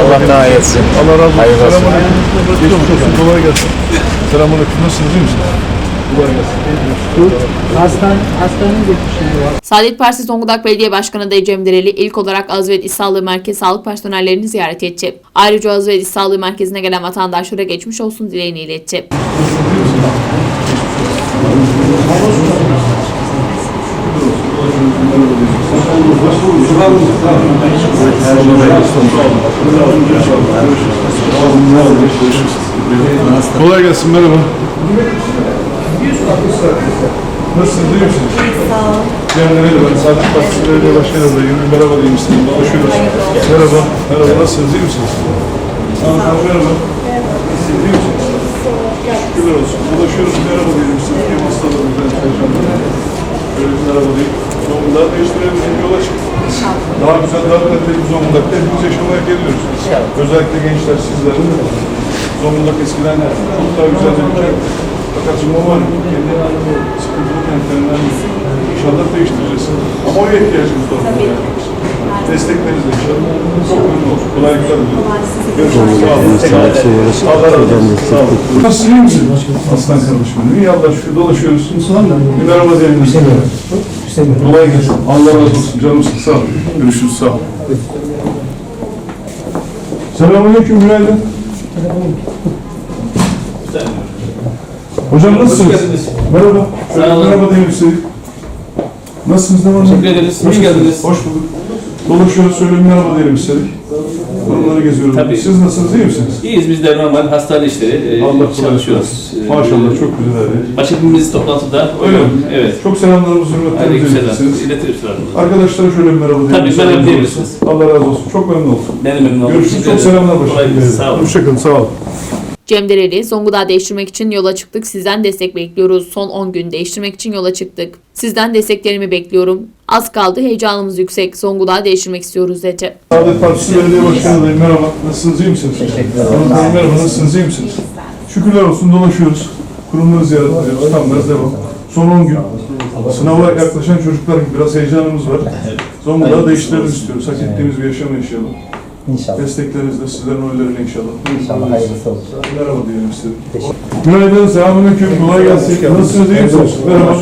Allah daha iyi etsin. Allah razı olsun. Hayırlı olsun. Selamünaleyküm. Geçmiş olsun. Kolay gelsin. Selamünaleyküm. Nasılsınız? iyi misiniz? Kolay gelsin. Hastan, hastanın geçmişleri var. Saadet Partisi Zonguldak Belediye Başkanı Dayı Cem Dereli ilk olarak Azvet İş Sağlığı Merkezi sağlık personellerini ziyaret etti. Ayrıca Azvet İş Sağlığı Merkezi'ne gelen vatandaşlara geçmiş olsun dileğini iletti. Kolay gelsin. Merhaba. Nasılsınız? iyi misiniz? Sağ olun. Kendileri ben Saadet Partisi Belediye Başkanı adayım. Merhaba diyeyim size. Dolaşıyoruz. Merhaba. Merhaba. Nasılsınız? iyi misiniz? Olun. Merhaba. Siz iyi misiniz? Şükürler olsun. Dolaşıyoruz. Merhaba diyelim size. Hem hastalarımızdan çalışanlara. Böyle merhaba diyeyim. Zonguldak'ı değiştirebiliriz. Yola çıktık. Daha güzel, daha bir Zonguldak'ta hepimiz yaşamaya geliyoruz. Özellikle gençler, sizler. Zonguldak eskiden çok daha güzel bir ülke. Fakat Zonguldak kendi sıkıntılı kentlerinden biri. İnşallah değiştireceğiz. Ama oya ihtiyacımız var. Destekleriz inşallah. Çok memnun olduk. Kolaylıklar diliyorum. Görüşürüz. Sağ olun. Allah razı olsun. Sağ olun. Nasılsın iyi misin? Aslan kardeşim. İyi Allah şükür dolaşıyoruz. Bir merhaba diyelim. Kolay gelsin. Allah razı olsun. Canım sağ ol. Görüşürüz. Sağ ol. Selamünaleyküm. Günaydın. Hocam nasılsınız? Merhaba. Sağ olun. merhaba diyelim istedik. Nasılsınız? Ne var? Teşekkür ederiz. Hoş geldiniz. Hoş bulduk. Dolaşıyoruz. Şöyle bir merhaba diyelim istedik. Onları geziyoruz. Tabii. Siz nasılsınız? İyi misiniz? İyiyiz biz de normal hastane işleri e, Allah çalışıyoruz. Maşallah çok güzel. abi. Başhekimimiz toplantıda. Öyle mi? Evet. Çok selamlarımızı, hürmetlerimizi iletirsiniz. İletir selamınızı. Arkadaşlara şöyle bir merhaba diyelim. Tabii, merhaba diyebilirsiniz. Allah razı olsun. Çok memnun oldum. Ben de memnun oldum. Görüşürüz. Teşekkür Çok ederim. selamlar gelsin. Sağ olun. Hoşçakalın. Sağ olun. Cem Dereli, Zonguldak'ı değiştirmek için yola çıktık. Sizden destek bekliyoruz. Son 10 gün değiştirmek için yola çıktık. Sizden desteklerimi bekliyorum. Az kaldı, heyecanımız yüksek. Zonguldak'ı değiştirmek istiyoruz dedi. Saadet Partisi Belediye Başkanı adayım. Merhaba. Nasılsınız? iyi misiniz? Teşekkürler. Merhaba. Nasılsınız? iyi misiniz? Şükürler olsun. Dolaşıyoruz. Kurumları ziyaret ediyoruz. Tam devam. Son 10 gün. Sınava yaklaşan çocuklar gibi biraz heyecanımız var. Zonguldak'ı değiştirelim istiyoruz. Hak ettiğimiz bir yaşamı yaşayalım. İnşallah. Desteklerinizle, sizlerin oylarıyla inşallah. İnşallah hayırlısı olur. Merhaba diyelim istedim. Günaydın, selamünaleyküm, kolay gelsin. Nasılsınız, iyi misiniz? Merhaba.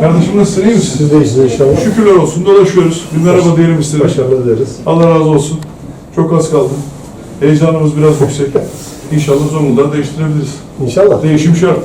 Kardeşim nasılsın, iyi misin? Siz de iyisiniz inşallah. Şükürler olsun, dolaşıyoruz. Bir merhaba diyelim istedim. Başarılı dileriz. Allah razı olsun. Çok az kaldı. Heyecanımız biraz yüksek. İnşallah Zonguldak'ı değiştirebiliriz. İnşallah. Değişim şart.